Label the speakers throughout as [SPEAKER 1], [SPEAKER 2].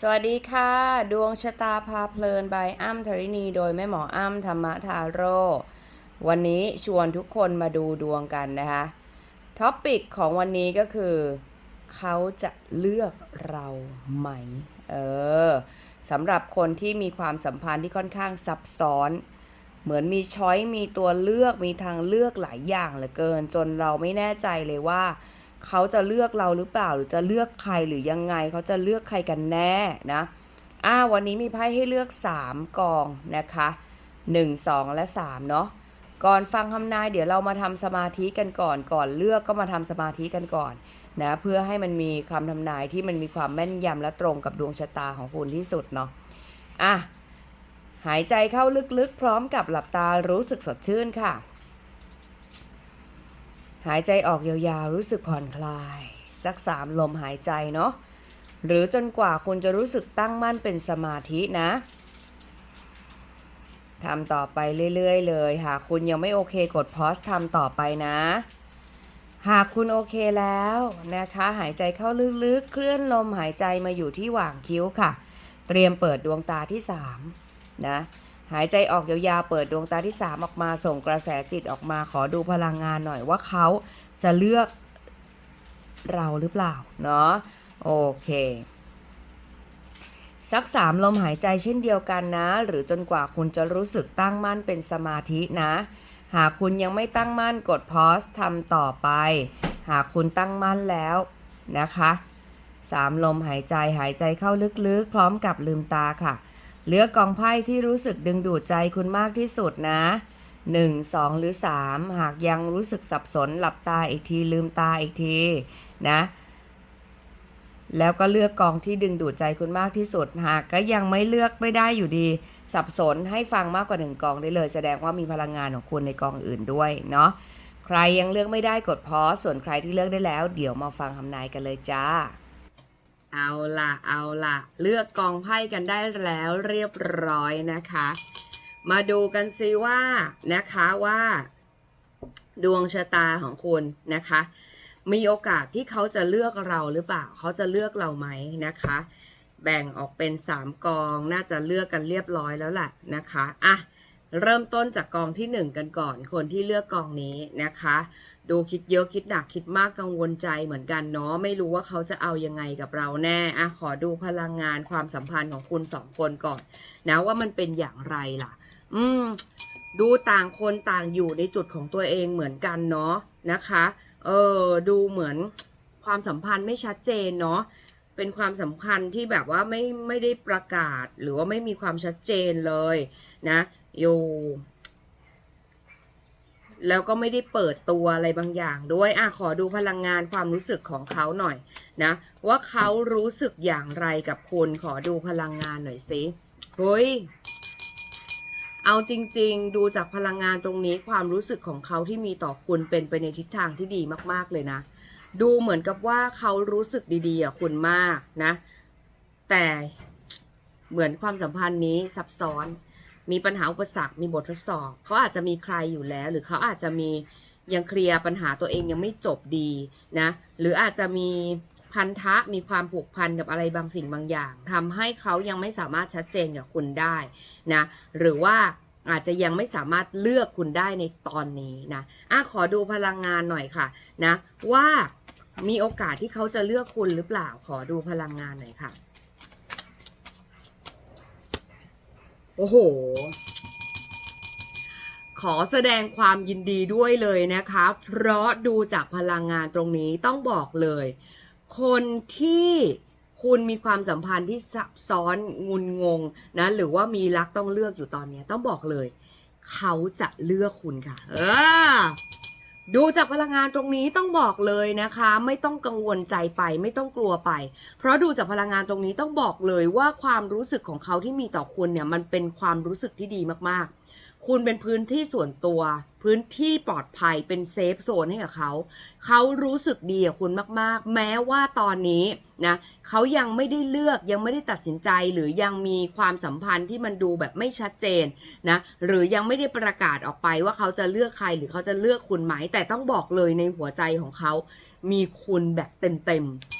[SPEAKER 1] สวัสดีค่ะ ดวงชะตาพาเพลินบายอ้ำธรินี โดยแม่หมออ้ำธรรมทาโร่วันนี้ชวนทุกคนมาดูดวงกันนะคะท็อปิกของวันนี้ก็คือ เขาจะเลือกเราไหม เออสำหรับคนที่มีความสัมพันธ์ที่ค่อนข้างซับซ้อน เหมือนมีช้อยมีตัวเลือกมีทางเลือกหลายอย่างเหลือเกิน จนเราไม่แน่ใจเลยว่า เขาจะเลือกเราหรือเปล่า หรือจะเลือกใครหรือยังไง เขาจะเลือกใครกันแน่นะอ่าวันนี้มีไพ่ให้เลือก 3 กองนะคะ 1 2 และ 3 เนาะก่อนฟังคำนาย เดี๋ยวเรามาทำสมาธิกันก่อน ก่อนเลือกก็มาทำสมาธิกันก่อนนะเพื่อให้มันมีคำทำนายที่มันมีความแม่นยำและตรงกับดวงชะตาของคุณที่สุดเนาะอะหายใจเข้าลึกๆ พร้อมกับหลับตารู้สึกสดชื่นค่ะ หายใจออกยาวๆ รู้สึกผ่อนคลาย สักสามลมหายใจเนาะ หรือจนกว่าคุณจะรู้สึกตั้งมั่นเป็นสมาธินะทำต่อไปเรื่อยๆ เลย หากคุณยังไม่โอเคกดพอสทำต่อไปนะ หากคุณโอเคแล้วนะคะ หายใจเข้าลึกๆ เคลื่อนลมหายใจมาอยู่ที่หว่างคิ้วค่ะ เตรียมเปิดดวงตาที่ 3 นะ หายใจออกยาวๆ เปิดดวงตาที่ 3 ออกมาส่งกระแสจิตออกมาขอดูพลังงานหน่อยว่าเขาจะเลือกเราหรือเปล่า เนาะโอเค สักสามลมหายใจเช่นเดียวกันนะ หรือจนกว่าคุณจะรู้สึกตั้งมั่นเป็นสมาธินะ หากคุณยังไม่ตั้งมั่นกดพอสทำต่อไป หากคุณตั้งมั่นแล้วนะคะสามลมหายใจหายใจเข้าลึกๆ พร้อมกับลืมตาค่ะ เลือกกองไพ่ที่รู้สึกดึงดูดใจคุณมากที่สุดนะ 1 2 หรือ 3 หากยังรู้สึกสับสนหลับตาอีกทีลืมตาอีกทีนะ แล้วก็เลือกกองที่ดึงดูดใจคุณมากที่สุด หากก็ยังไม่เลือกไม่ได้อยู่ดี สับสนให้ฟังมากกว่าหนึ่งกองได้เลย แสดงว่ามีพลังงานของคุณในกองอื่นด้วยเนาะใครยังเลือกไม่ได้กดพอสส่วนใครที่เลือกได้แล้ว เดี๋ยวมาฟังคำนายกันเลยจ้า เอาล่ะเอาล่ะเลือกกองไพ่กันได้แล้วเรียบร้อยนะคะ มาดูกันซิว่านะคะว่า ดวงชะตาของคุณนะคะ มีโอกาสที่เขาจะเลือกเราหรือเปล่า เขาจะเลือกเราไหมนะคะ แบ่งออกเป็น 3 กองน่าจะเลือกกันเรียบร้อยแล้วแหละนะคะอะเริ่มต้นจากกองที่ 1 กันก่อน คนที่เลือกกองนี้นะคะ ดูคิดเยอะคิดหนักคิดมากกังวลใจเหมือนกันเนาะไม่รู้ว่าเขาจะเอายังไงกับเราแน่อะขอดูพลังงานความสัมพันธ์ของคุณสองคนก่อน นะว่ามันเป็นอย่างไรล่ะ อืม ดูต่างคนต่างอยู่ในจุดของตัวเองเหมือนกันเนาะนะคะ เออดูเหมือนความสัมพันธ์ไม่ชัดเจนเนาะเป็นความสัมพันธ์ที่แบบว่าไม่ไม่ได้ประกาศ หรือว่าไม่มีความชัดเจนเลย นะ อยู่ แล้วก็ไม่ได้เปิดตัวอะไรบางอย่างด้วยอะขอดูพลังงานความรู้สึกของเขาหน่อยนะ ว่าเขารู้สึกอย่างไรกับคุณขอดูพลังงานหน่อยสิเฮ้ยเอาจริง ๆ ดูจากพลังงานตรงนี้ความรู้สึกของเขาที่มีต่อคุณเป็นไปในทิศทางที่ดีมาก ๆ เลยนะ ดูเหมือนกับว่าเขารู้สึกดีๆกับคุณมากนะ แต่เหมือนความสัมพันธ์นี้ซับซ้อน มีปัญหาอุปสรรค มีบททดสอบ เขาอาจจะมีใครอยู่แล้ว หรือเขาอาจจะมียังเคลียร์ปัญหาตัวเองยังไม่จบดีนะ หรืออาจจะมีพันธะมีความผูกพันกับอะไรบางสิ่งบางอย่างทำให้เขายังไม่สามารถชัดเจนกับคุณได้นะ หรือว่าอาจจะยังไม่สามารถเลือกคุณได้ในตอนนี้นะอะขอดูพลังงานหน่อยค่ะนะว่ามีโอกาสที่เขาจะเลือกคุณหรือเปล่า ขอดูพลังงานหน่อยค่ะ โอ้โห ขอแสดงความยินดีด้วยเลยนะคะ เพราะดูจากพลังงานตรงนี้ต้องบอกเลย คนที่คุณมีความสัมพันธ์ที่ซับซ้อนงุนงงนะหรือว่ามีรักต้องเลือกอยู่ตอนนี้ต้องบอกเลย เขาจะเลือกคุณค่ะ เออ ดูจากพลังงานตรงนี้ต้องบอกเลยนะคะ ไม่ต้องกังวลใจไปไม่ต้องกลัวไป เพราะดูจากพลังงานตรงนี้ต้องบอกเลยว่าความรู้สึกของเขาที่มีต่อคุณเนี่ยมันเป็นความรู้สึกที่ดีมากๆ คุณเป็นพื้นที่ส่วนตัว พื้นที่ปลอดภัยเป็นเซฟโซนให้กับเขา เขารู้สึกดีกับคุณมากๆ แม้ว่าตอนนี้นะเขายังไม่ได้เลือกยังไม่ได้ตัดสินใจหรือยังมีความสัมพันธ์ที่มันดูแบบไม่ชัดเจนนะหรือยังไม่ได้ประกาศออกไปว่าเขาจะเลือกใครหรือเขาจะเลือกคุณไหม แต่ต้องบอกเลยในหัวใจของเขา มีคุณแบบเต็มๆ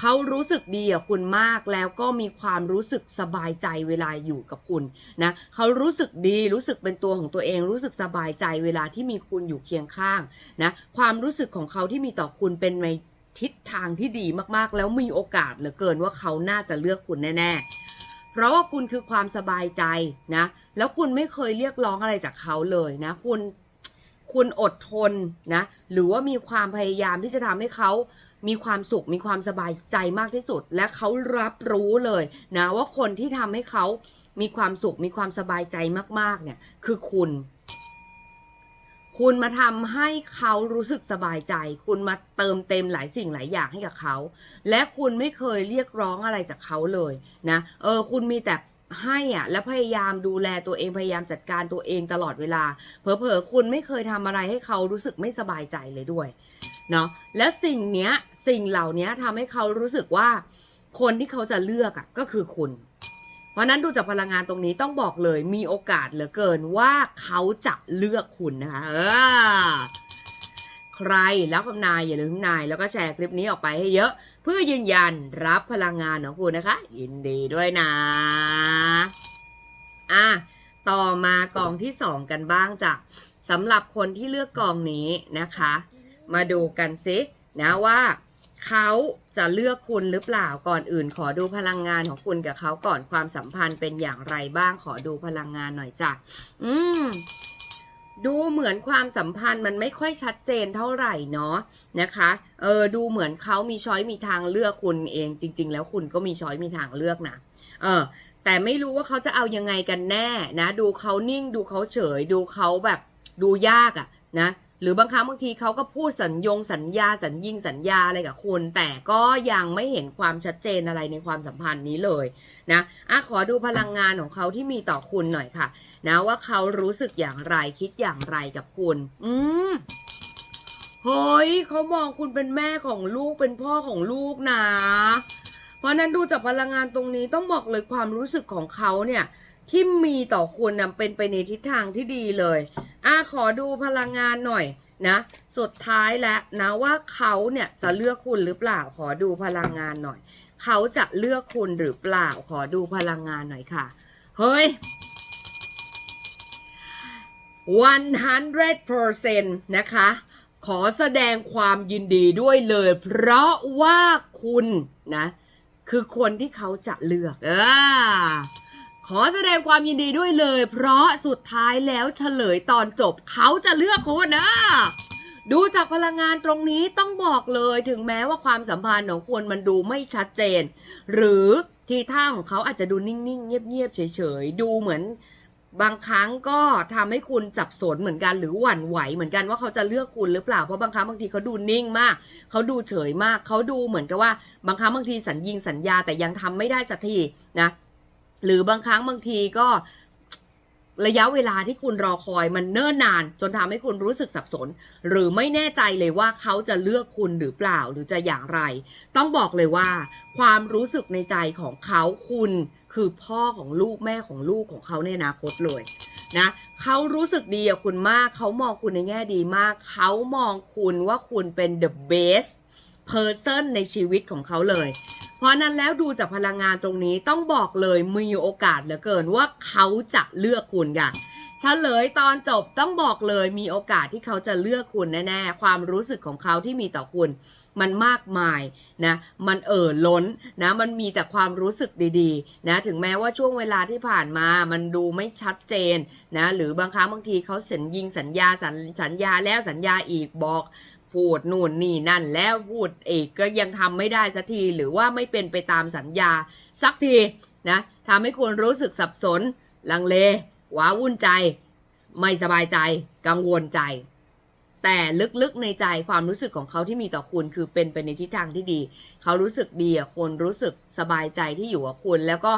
[SPEAKER 1] เขารู้สึกดีกับคุณมากแล้วก็มีความรู้สึกสบายใจเวลาอยู่กับคุณนะเขารู้สึกดีรู้สึกเป็นตัวของตัวเอง รู้สึกสบายใจเวลาที่มีคุณอยู่เคียงข้างนะความรู้สึกของเขาที่มีต่อคุณเป็นในทิศทางที่ดีมากๆ แล้วมีโอกาสเหลือเกินว่าเขาน่าจะเลือกคุณแน่ๆเพราะว่าคุณคือความสบายใจนะ แล้วคุณไม่เคยเรียกร้องอะไรจากเขาเลยนะ คุณ คุณอดทนนะ หรือว่ามีความพยายามที่จะทำให้เขา มีความสุขมีความสบายใจมากที่สุด และเขารับรู้เลยนะว่าคนที่ทำให้เขามีความสุขมีความสบายใจมาก ๆ เนี่ย คือคุณ คุณมาทำให้เขารู้สึกสบายใจ คุณมาเติมเต็มหลายสิ่งหลายอย่างให้กับเขา และคุณไม่เคยเรียกร้องอะไรจากเขาเลยนะ เออ คุณมีแต่ให้อะ และพยายามดูแลตัวเองพยายามจัดการตัวเองตลอดเวลา เผลอๆคุณไม่เคยทำอะไรให้เขารู้สึกไม่สบายใจเลยด้วย เนาะและสิ่งเนี้ยสิ่งเหล่านี้ทำให้เขารู้สึกว่า คนที่เขาจะเลือกอะก็คือคุณ เพราะนั้นดูจากพลังงานตรงนี้ต้องบอกเลยมีโอกาสเหลือเกินว่าเขาจะเลือกคุณนะคะเออใครแล้วคำนายอย่าลืมนาย แล้วก็แชร์คลิปนี้ออกไปให้เยอะ เพื่อยืนยันรับพลังงานของคุณนะคะยินดีด้วยนะ อะต่อมากองที่สองกันบ้างจ้ะสำหรับคนที่เลือกกองนี้นะคะ มาดูกันซินะว่าเขาจะเลือกคุณหรือเปล่าก่อนอื่น ขอดูพลังงานของคุณกับเขาก่อนความสัมพันธ์เป็นอย่างไรบ้างขอดูพลังงานหน่อยจ้ะอืมดูเหมือนความสัมพันธ์มันไม่ค่อยชัดเจนเท่าไหร่เนาะนะคะ เออดูเหมือนเขามีช้อยมีทางเลือกคุณเอง จริง ๆ แล้วคุณก็มีช้อยมีทางเลือกนะเออ แต่ไม่รู้ว่าเขาจะเอายังไงกันแน่นะ ดูเขานิ่งดูเขาเฉย ดูเขาแบบ ดูยากอะนะ หรือบางครั้งบางทีเขาก็พูดสัญญงสัญญาสัญญิงสัญญาอะไรกับคุณ แต่ก็ยังไม่เห็นความชัดเจนอะไรในความสัมพันธ์นี้เลยนะอะขอดูพลังงานของเขาที่มีต่อคุณหน่อยค่ะ นะว่าเขารู้สึกอย่างไรคิดอย่างไรกับคุณ อืมเฮ้ยเขามองคุณเป็นแม่ของลูกเป็นพ่อของลูกนะ เพราะนั้นดูจากพลังงานตรงนี้ต้องบอกเลยความรู้สึกของเขาเนี่ย ที่มีต่อคุณนะเป็นไปในทิศทางที่ดีเลยอะขอดูพลังงานหน่อยนะ สุดท้ายแล้วนะว่าเขาเนี่ยจะเลือกคุณหรือเปล่า ขอดูพลังงานหน่อย เขาจะเลือกคุณหรือเปล่า ขอดูพลังงานหน่อยค่ะ เฮ้ย100%นะคะ ขอแสดงความยินดีด้วยเลย เพราะว่าคุณนะ คือคนที่เขาจะเลือก เออ ขอแสดงความยินดีด้วยเลย เพราะสุดท้ายแล้วเฉลยตอนจบ เขาจะเลือกคุณนะดูจากพลังงานตรงนี้ต้องบอกเลยถึงแม้ว่าความสัมพันธ์ของคุณมันดูไม่ชัดเจน หรือทีท่าของเขาอาจจะดูนิ่ง ๆ เงียบ ๆ เฉย ๆ ดูเหมือนบางครั้งก็ทำให้คุณสับสนเหมือนกันหรือหวั่นไหวเหมือนกันว่าเขาจะเลือกคุณหรือเปล่าเพราะบางครั้งบางทีเขาดูนิ่งมาก เขาดูเฉยมาก เขาดูเหมือนกับว่า บางครั้งบางทีสัญญิงสัญญาแต่ยังทำไม่ได้สักทีนะ หรือบางครั้งบางทีก็ระยะเวลาที่คุณรอคอยมันเนิ่นนาน จนทำให้คุณรู้สึกสับสน หรือไม่แน่ใจเลยว่าเขาจะเลือกคุณหรือเปล่าหรือจะอย่างไร ต้องบอกเลยว่า ความรู้สึกในใจของเขาคุณคือพ่อของลูกแม่ของลูกของเขาในอนาคตเลยนะเขารู้สึกดีกับคุณมาก เขามองคุณในแง่ดีมาก เขามองคุณว่าคุณเป็น the best person ในชีวิตของเขาเลย เพราะนั้นแล้วดูจากพลังงานตรงนี้ต้องบอกเลยมีโอกาสเหลือเกินว่าเขาจะเลือกคุณค่ะเฉลยตอนจบต้องบอกเลยมีโอกาสที่เขาจะเลือกคุณแน่ๆ ความรู้สึกของเขาที่มีต่อคุณ มันมากมายนะมันเอ่อล้นนะมันมีแต่ความรู้สึกดีๆนะถึงแม้ว่าช่วงเวลาที่ผ่านมามันดูไม่ชัดเจนนะหรือบางครั้งบางทีเขาสัญญิงสัญญาสัญสัญญาแล้วสัญญาอีกบอก พูดนู่นนี่นั่นแล้วพูดเอกก็ยังทำไม่ได้สักทีหรือว่าไม่เป็นไปตามสัญญาสักทีนะทำให้คุณรู้สึกสับสน ลังเลว้าวุ่นใจ ไม่สบายใจ กังวลใจ แต่ลึกๆในใจความรู้สึกของเขาที่มีต่อคุณคือเป็นไปในทิศทางที่ดี เขารู้สึกดีอะคนรู้สึกสบายใจที่อยู่กับคุณ แล้วก็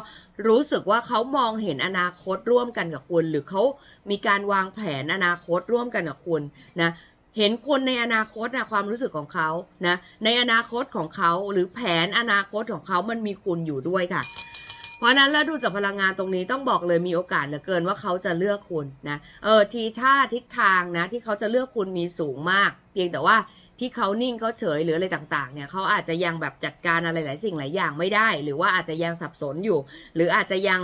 [SPEAKER 1] รู้สึกว่าเขามองเห็นอนาคตร่วมกันกับคุณ หรือเขามีการวางแผนอนาคตร่วมกันกับคุณนะ เห็นคนในอนาคตนะความรู้สึกของเขานะในอนาคตของเขาหรือแผนอนาคตของเขามันมีคุณอยู่ด้วยค่ะ เพราะนั้นแล้วดูจากพลังงานตรงนี้ต้องบอกเลยมีโอกาสเหลือเกินว่าเขาจะเลือกคุณนะเออทีท่าทิศทางนะที่เขาจะเลือกคุณมีสูงมาก เพียงแต่ว่าที่เขานิ่งเขาเฉยหรืออะไรต่างๆเนี่ยเขาอาจจะยังแบบจัดการอะไรหลายสิ่งหลายอย่างไม่ได้ หรือว่าอาจจะยังสับสนอยู่ หรืออาจจะยัง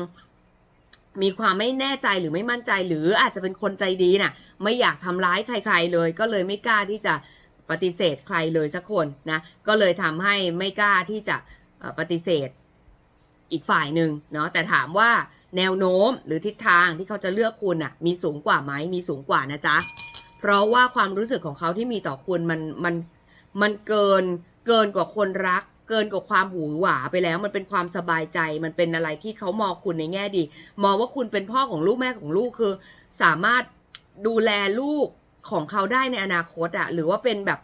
[SPEAKER 1] มีความไม่แน่ใจหรือไม่มั่นใจ หรืออาจจะเป็นคนใจดีน่ะ ไม่อยากทำร้ายใคร ๆ เลย ก็เลยไม่กล้าที่จะปฏิเสธใครเลยสักคนนะ ก็เลยทำให้ไม่กล้าที่จะปฏิเสธอีกฝ่ายหนึ่งเนาะแต่ถามว่าแนวโน้มหรือทิศทางที่เขาจะเลือกคุณอะ มีสูงกว่าไหมมีสูงกว่านะจ๊ะ เพราะว่าความรู้สึกของเขาที่มีต่อคุณมันมันมันเกินเกินกว่าคนรัก เกินกว่าความหูหวาไปแล้ว มันเป็นความสบายใจ มันเป็นอะไรที่เขามองคุณในแง่ดี มองว่าคุณเป็นพ่อของลูกแม่ของลูกคือ สามารถดูแลลูกของเขาได้ในอนาคตอะหรือว่าเป็นแบบ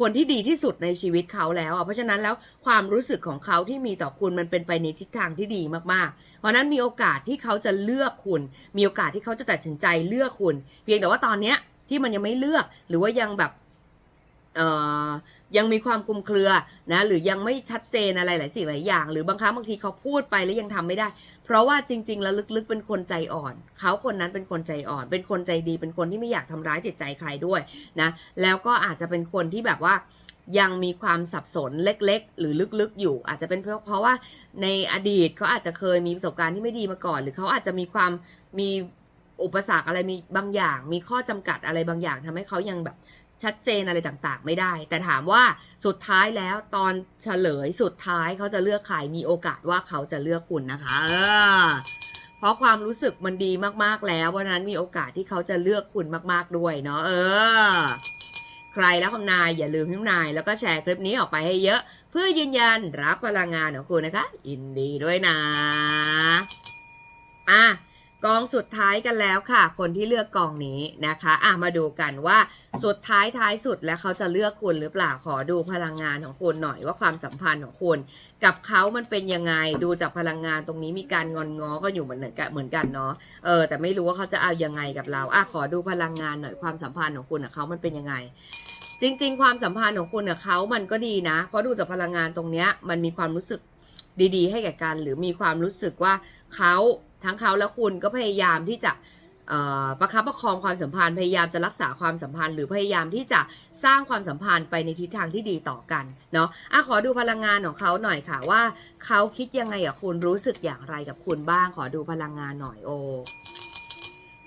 [SPEAKER 1] คนที่ดีที่สุดในชีวิตเขาแล้วอะเพราะฉะนั้นแล้วความรู้สึกของเขาที่มีต่อคุณมันเป็นไปในทิศทางที่ดีมากๆ เพราะฉะนั้นมีโอกาสที่เขาจะเลือกคุณ มีโอกาสที่เขาจะตัดสินใจเลือกคุณ เพียงแต่ว่าตอนเนี้ยที่มันยังไม่เลือกหรือว่ายังแบบเอ่อ ยังมีความคลุมเครือนะหรือยังไม่ชัดเจนอะไรหลายสิ่งหลายอย่าง หรือบางครั้งบางทีเขาพูดไปแล้วยังทำไม่ได้ เพราะว่าจริง ๆ แล้วลึกๆเป็นคนใจอ่อน เขาคนนั้นเป็นคนใจอ่อน เป็นคนใจดี เป็นคนที่ไม่อยากทำร้ายจิตใจใครด้วยนะแล้วก็อาจจะเป็นคนที่แบบว่ายังมีความสับสนเล็ก ๆ หรือลึกๆอยู่ อาจจะเป็นเพราะเพราะว่าในอดีตเขาอาจจะเคยมีประสบการณ์ที่ไม่ดีมาก่อน หรือเขาอาจจะมีความมีอุปสรรคอะไรมีบางอย่าง มีข้อจำกัดอะไรบางอย่างทำให้เขายังแบบ ชัดเจนอะไรต่างๆ ไม่ได้ แต่ถามว่าสุดท้ายแล้วตอนเฉลยสุดท้ายเขาจะเลือกใครมีโอกาสว่าเขาจะเลือกคุณนะคะ เออเพราะความรู้สึกมันดีมากๆแล้วเพราะนั้นมีโอกาสที่เขาจะเลือกคุณมากๆด้วยเนาะเออ ใครแล้วคำนายอย่าลืมพิมพ์นาย แล้วก็แชร์คลิปนี้ออกไปให้เยอะ เพื่อยืนยันรับพลังงานของคุณนะคะยินดีด้วยนะ อะ กองสุดท้ายกันแล้วค่ะ คนที่เลือกกองนี้นะคะอะมาดูกันว่าสุดท้ายท้ายสุดแล้วเขาจะเลือกคุณหรือเปล่าขอดูพลังงานของคุณหน่อยว่าความสัมพันธ์ของคุณ กับเขามันเป็นยังไงดูจากพลังงานตรงนี้มีการงอนง้อก็อยู่เหมือนกันเหมือนกันเนาะเออแต่ไม่รู้ว่าเขาจะเอายังไงกับเราอะขอดูพลังงานหน่อยความสัมพันธ์ของคุณกับเขามันเป็นยังไงจริง ๆ ความสัมพันธ์ของคุณกับเขามันก็ดีนะ เพราะดูจากพลังงานตรงเนี้ยมันมีความรู้สึกดี ๆ ให้แก่กัน หรือมีความรู้สึกว่าเขา ทั้งเขาและคุณก็พยายามที่จะประคับประคองความสัมพันธ์พยายามจะรักษาความสัมพันธ์ หรือพยายามที่จะสร้างความสัมพันธ์ไปในทิศทางที่ดีต่อกันเนาะอะขอดูพลังงานของเขาหน่อยค่ะว่าเขาคิดยังไงกับคุณรู้สึกอย่างไรกับคุณบ้าง ขอดูพลังงานหน่อยโอ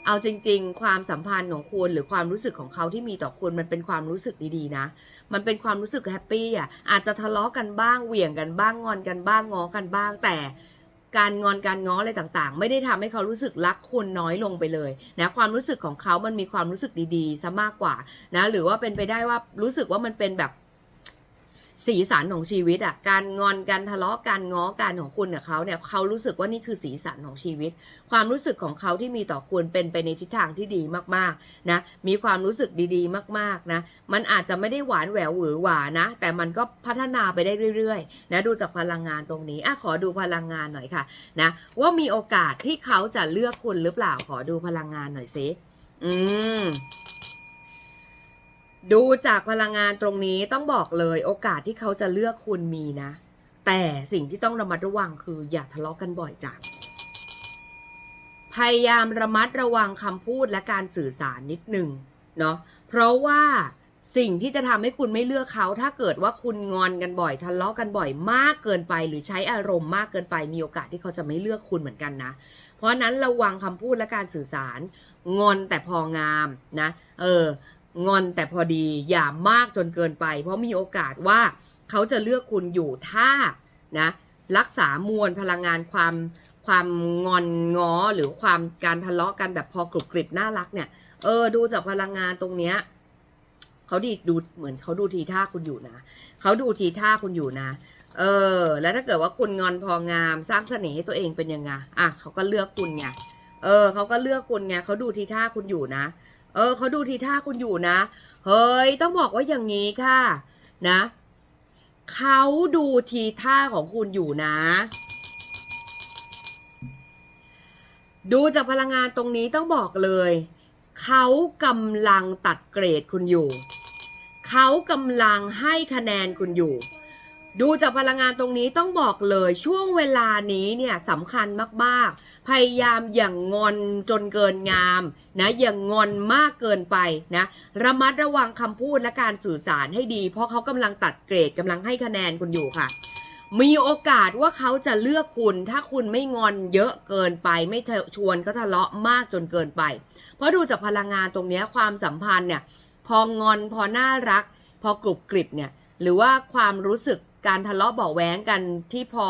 [SPEAKER 1] เอาจริง ๆ ความสัมพันธ์ของคุณหรือความรู้สึกของเขาที่มีต่อคุณมันเป็นความรู้สึกดีๆนะ มันเป็นความรู้สึกแฮปปี้อะอาจจะทะเลาะกันบ้างเหวี่ยงกันบ้างงอนกันบ้างง้อกันบ้างแต่ การงอนการง้ออะไรต่างๆ ไม่ได้ทำให้เขารู้สึกรักคุณน้อยลงไปเลยนะความรู้สึกของเขามันมีความรู้สึกดีๆซะมากกว่านะหรือว่าเป็นไปได้ว่ารู้สึกว่ามันเป็นแบบ สีสันของชีวิตอะ การงอนการทะเลาะการง้อการของคุณกับเขาเนี่ยเขารู้สึกว่านี่คือสีสันของชีวิต ความรู้สึกของเขาที่มีต่อคุณเป็นไปในทิศทางที่ดีมากๆนะมีความรู้สึกดีๆ มากๆนะมันอาจจะไม่ได้หวานแหววหวือหวานะ แต่มันก็พัฒนาไปได้เรื่อยๆนะดูจากพลังงานตรงนี้อะขอดูพลังงานหน่อยค่ะนะว่ามีโอกาสที่เขาจะเลือกคุณหรือเปล่าขอดูพลังงานหน่อยสิอืม ดูจากพลังงานตรงนี้ต้องบอกเลยโอกาสที่เขาจะเลือกคุณมีนะ แต่สิ่งที่ต้องระมัดระวังคืออย่าทะเลาะกันบ่อยจังพยายามระมัดระวังคำพูดและการสื่อสารนิดหนึ่งเนาะเพราะว่าสิ่งที่จะทำให้คุณไม่เลือกเขา ถ้าเกิดว่าคุณงอนกันบ่อย ทะเลาะกันบ่อยมากเกินไป หรือใช้อารมณ์มากเกินไปมีโอกาสที่เขาจะไม่เลือกคุณเหมือนกันนะ เพราะนั้นระวังคำพูดและการสื่อสารงอนแต่พองามนะ เออ งอนแต่พอดีอย่ามากจนเกินไป เพราะมีโอกาสว่าเขาจะเลือกคุณอยู่ถ้านะรักษามวลพลังงานความความงอนง้อหรือความการทะเลาะกันแบบพอกรุบกริบน่ารักเนี่ย เออดูจากพลังงานตรงเนี้ยเขาดีดูเหมือนเขาดูทีท่าคุณอยู่นะเขาดูทีท่าคุณอยู่นะ เออ แล้วถ้าเกิดว่าคุณงอนพองามสร้างเสน่ห์ให้ตัวเองเป็นยังไงอะเขาก็เลือกคุณไงเออเขาก็เลือกคุณไงเขาดูทีท่าคุณอยู่นะ เออเขาดูทีท่าคุณอยู่นะ เฮ้ย ต้องบอกว่าอย่างนี้ค่ะ นะเขาดูทีท่าของคุณอยู่นะ ดูจากพลังงานตรงนี้ต้องบอกเลยเขากำลังตัดเกรดคุณอยู่ เขากำลังให้คะแนนคุณอยู่ ดูจากพลังงานตรงนี้ต้องบอกเลยช่วงเวลานี้เนี่ยสำคัญมากๆ พยายามอย่างงอนจนเกินงามนะอย่างงอนมากเกินไปนะระมัดระวังคำพูดและการสื่อสารให้ดี เพราะเขากำลังตัดเกรดกำลังให้คะแนนคุณอยู่ค่ะ มีโอกาสว่าเขาจะเลือกคุณ ถ้าคุณไม่งอนเยอะเกินไป ไม่ชวนเขาทะเลาะมากจนเกินไป เพราะดูจากพลังงานตรงนี้ความสัมพันธ์เนี่ยพองอนพอน่ารัก พอกรุบกริบเนี่ยหรือว่าความรู้สึก การทะเลาะเบาะแว้งกันที่พอ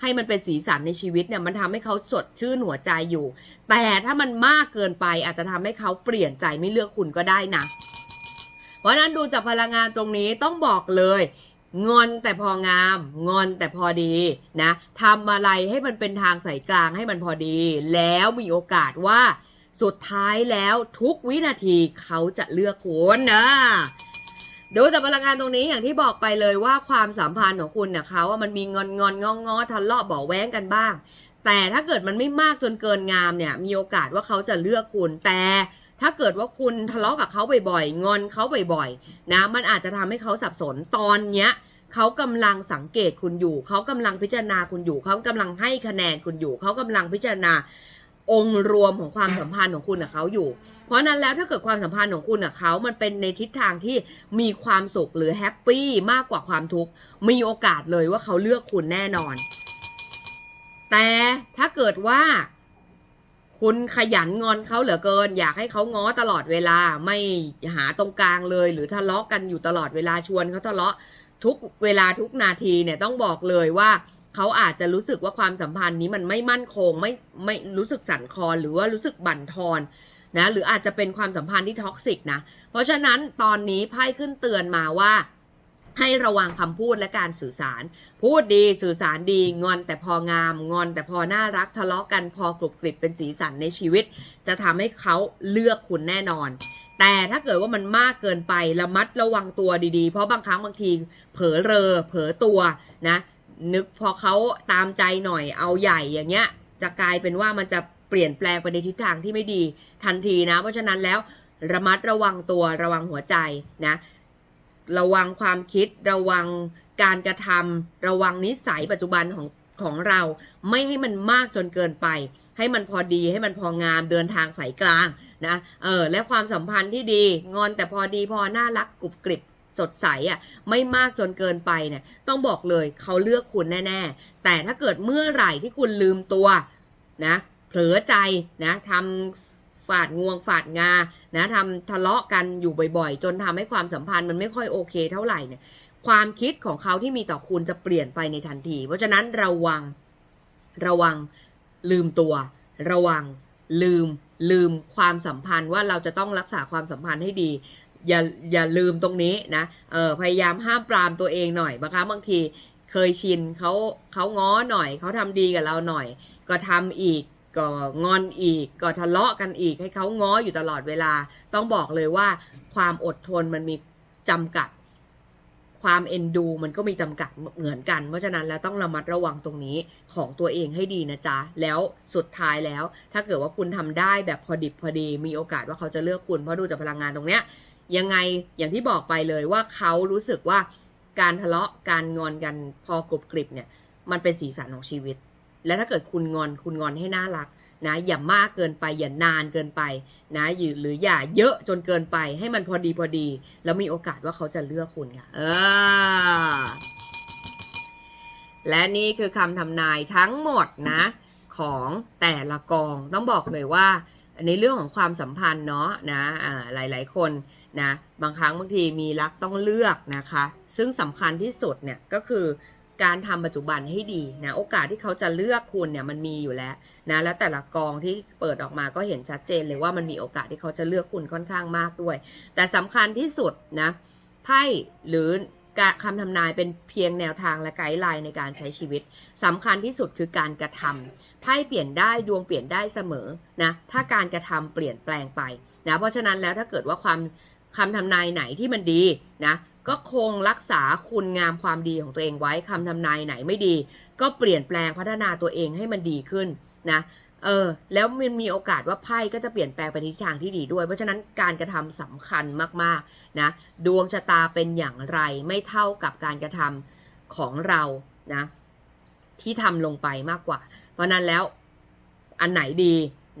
[SPEAKER 1] ให้มันเป็นสีสันในชีวิตเนี่ยมันทำให้เขาสดชื่นหัวใจอยู่ แต่ถ้ามันมากเกินไปอาจจะทำให้เขาเปลี่ยนใจไม่เลือกคุณก็ได้นะเพราะฉะนั้นดูจากพลังงานตรงนี้ต้องบอกเลยงอนแต่พองาม งอนแต่พอดีนะทำอะไรให้มันเป็นทางสายกลางให้มันพอดี แล้วมีโอกาสว่าสุดท้ายแล้วทุกวินาทีเขาจะเลือกคุณนะ ดูจากพลังงานตรงนี้อย่างที่บอกไปเลยว่าความสัมพันธ์ของคุณเนี่ยเขาว่ามันมีงอนงอนงองงอทะเลาะเบาะแว้งกันบ้าง แต่ถ้าเกิดมันไม่มากจนเกินงามเนี่ย มีโอกาสว่าเขาจะเลือกคุณ แต่ถ้าเกิดว่าคุณทะเลาะกับเขาบ่อยๆ งอนเขาบ่อยๆ นะ มันอาจจะทำให้เขาสับสนตอนเนี้ยเขากำลังสังเกตคุณอยู่ เขากำลังพิจารณาคุณอยู่ เขากำลังให้คะแนนคุณอยู่ เขากำลังพิจารณา องค์รวมของความสัมพันธ์ของคุณกับเขาอยู่ เพราะนั้นแล้วถ้าเกิดความสัมพันธ์ของคุณกับเขา มันเป็นในทิศทางที่มีความสุขหรือแฮปปี้มากกว่าความทุกข์ มีโอกาสเลยว่าเขาเลือกคุณแน่นอน แต่ถ้าเกิดว่า คุณขยันงอนเขาเหลือเกิน อยากให้เขาง้อตลอดเวลา ไม่หาตรงกลางเลย หรือทะเลาะกันอยู่ตลอดเวลาชวนเขาทะเลาะทุกเวลาทุกนาทีเนี่ยต้องบอกเลยว่า เขาอาจจะรู้สึกว่าความสัมพันธ์นี้มันไม่มั่นคงไม่ไม่รู้สึกสั่นคลอนหรือว่ารู้สึกบั่นทอนนะหรืออาจจะเป็นความสัมพันธ์ที่ท็อกซิกนะ เพราะฉะนั้นตอนนี้ไพ่ขึ้นเตือนมาว่า ให้ระวังคำพูดและการสื่อสาร พูดดีสื่อสารดีงอนแต่พองาม งอนแต่พอน่ารักทะเลาะกันพอกรุบกริบเป็นสีสันในชีวิต จะทำให้เขาเลือกคุณแน่นอน แต่ถ้าเกิดว่ามันมากเกินไประมัดระวังตัวดีๆ เพราะบางครั้งบางทีเผลอเรอเผลอตัวนะ นึกพอเขาตามใจหน่อยเอาใหญ่อย่างเงี้ย จะกลายเป็นว่ามันจะเปลี่ยนแปลงไปในทิศทางที่ไม่ดีทันทีนะ เพราะฉะนั้นแล้วระมัดระวังตัวระวังหัวใจนะ ระวังความคิดระวังการกระทำระวังนิสัยปัจจุบันของของเราไม่ให้มันมากจนเกินไป ให้มันพอดีให้มันพองามเดินทางสายกลางนะเออและความสัมพันธ์ที่ดี งอนแต่พอดีพอน่ารักกรุบกริบ สดใสอะไม่มากจนเกินไปเนี่ยต้องบอกเลยเขาเลือกคุณแน่ ๆ แต่ถ้าเกิดเมื่อไหร่ที่คุณลืมตัวนะเผลอใจนะทำฝาดงวงฝาดงานะทำทะเลาะกันอยู่บ่อยๆ จนทำให้ความสัมพันธ์มันไม่ค่อยโอเคเท่าไหร่เนี่ยความคิดของเขาที่มีต่อคุณจะเปลี่ยนไปในทันที เพราะฉะนั้นระวังระวังลืมตัว ระวังลืมลืมความสัมพันธ์ว่าเราจะต้องรักษาความสัมพันธ์ให้ดี อย่าอย่าลืมตรงนี้นะเออพยายามห้ามปรามตัวเองหน่อยบางครั้งบางทีเคยชินเขาเขาง้อหน่อยเขาทำดีกับเราหน่อย ก็ทำอีกก็งอนอีกก็ทะเลาะกันอีกให้เขาง้ออยู่ตลอดเวลา ต้องบอกเลยว่าความอดทนมันมีจำกัด ความเอ็นดูมันก็มีจำกัดเหมือนกัน เพราะฉะนั้นแล้วต้องระมัดระวังตรงนี้ของตัวเองให้ดีนะจ๊ะ แล้วสุดท้ายแล้ว ถ้าเกิดว่าคุณทำได้แบบพอดิบพอดี มีโอกาสว่าเขาจะเลือกคุณเพราะดูจากพลังงานตรงเนี้ย ยังไงอย่างที่บอกไปเลยว่าเขารู้สึกว่าการทะเลาะการงอนกันพอกรุบกริบเนี่ย มันเป็นสีสันของชีวิต และถ้าเกิดคุณงอนคุณงอนให้น่ารักนะอย่ามากเกินไปอย่านานเกินไปนะหรือหรืออย่าเยอะจนเกินไปให้มันพอดีพอดี แล้วมีโอกาสว่าเขาจะเลือกคุณค่ะเออและนี่คือคำทำนายทั้งหมดนะ ของแต่ละกองต้องบอกเลยว่า ในเรื่องของความสัมพันธ์เนาะนะหลายๆคนนะบางครั้งบางทีมีรักต้องเลือกนะคะ ซึ่งสำคัญที่สุดเนี่ยก็คือการทำปัจจุบันให้ดีนะโอกาสที่เขาจะเลือกคุณเนี่ยมันมีอยู่แล้วนะแล้วแต่ละกองที่เปิดออกมาก็เห็นชัดเจนเลยว่ามันมีโอกาสที่เขาจะเลือกคุณค่อนข้างมากด้วย แต่สำคัญที่สุดนะไพ่หรือ คำทำนายเป็นเพียงแนวทางและไกด์ไลน์ในการใช้ชีวิตสำคัญที่สุดคือการกระทำไพ่เปลี่ยนได้ดวงเปลี่ยนได้เสมอนะถ้าการกระทำเปลี่ยนแปลงไปนะเพราะฉะนั้นแล้วถ้าเกิดว่าความคำทำนายไหนที่มันดีนะก็คงรักษาคุณงามความดีของตัวเองไว้คำทำนายไหนไม่ดี ก็เปลี่ยนแปลงพัฒนาตัวเองให้มันดีขึ้นนะ เออแล้วมันมีโอกาสว่าไพ่ก็จะเปลี่ยนแปลงไปในทิศทางที่ดีด้วย เพราะฉะนั้นการกระทำสำคัญมากๆนะดวงชะตาเป็นอย่างไรไม่เท่ากับการกระทำของเรานะที่ทำลงไปมากกว่า เพราะนั้นแล้วอันไหนดี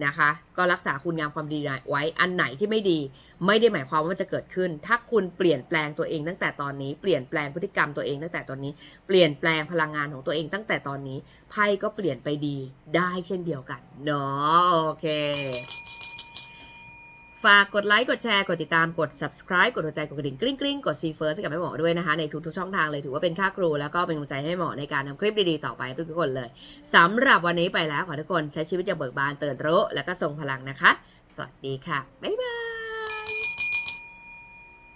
[SPEAKER 1] นะคะ ก็รักษาคุณงามความดีไว้อันไหนที่ไม่ดี ไม่ได้หมายความว่ามันจะเกิดขึ้น ถ้าคุณเปลี่ยนแปลงตัวเองตั้งแต่ตอนนี้เปลี่ยนแปลงพฤติกรรมตัวเองตั้งแต่ตอนนี้ เปลี่ยนแปลงพลังงานของตัวเองตั้งแต่ตอนนี้ไพ่ก็เปลี่ยนไปดีได้เช่นเดียวกันเนาะโอเค ฝากกดไลค์ กดแชร์ กดติดตาม กด subscribe กดหัวใจ กดกระดิ่งกริ๊งกริ๊งกดซีเฟิร์สให้กับแม่หมอด้วยนะคะ ในทุกๆช่องทางเลยถือว่าเป็นค่าครู แล้วก็เป็นกำลังใจให้หมอในการทำคลิปดีๆ ต่อไปทุกคนเลยสำหรับวันนี้ไปแล้วขอทุกคนใช้ชีวิตอย่างเบิกบานเตือนรู้ แล้วก็ทรงพลังนะคะ สวัสดีค่ะ บ๊ายบาย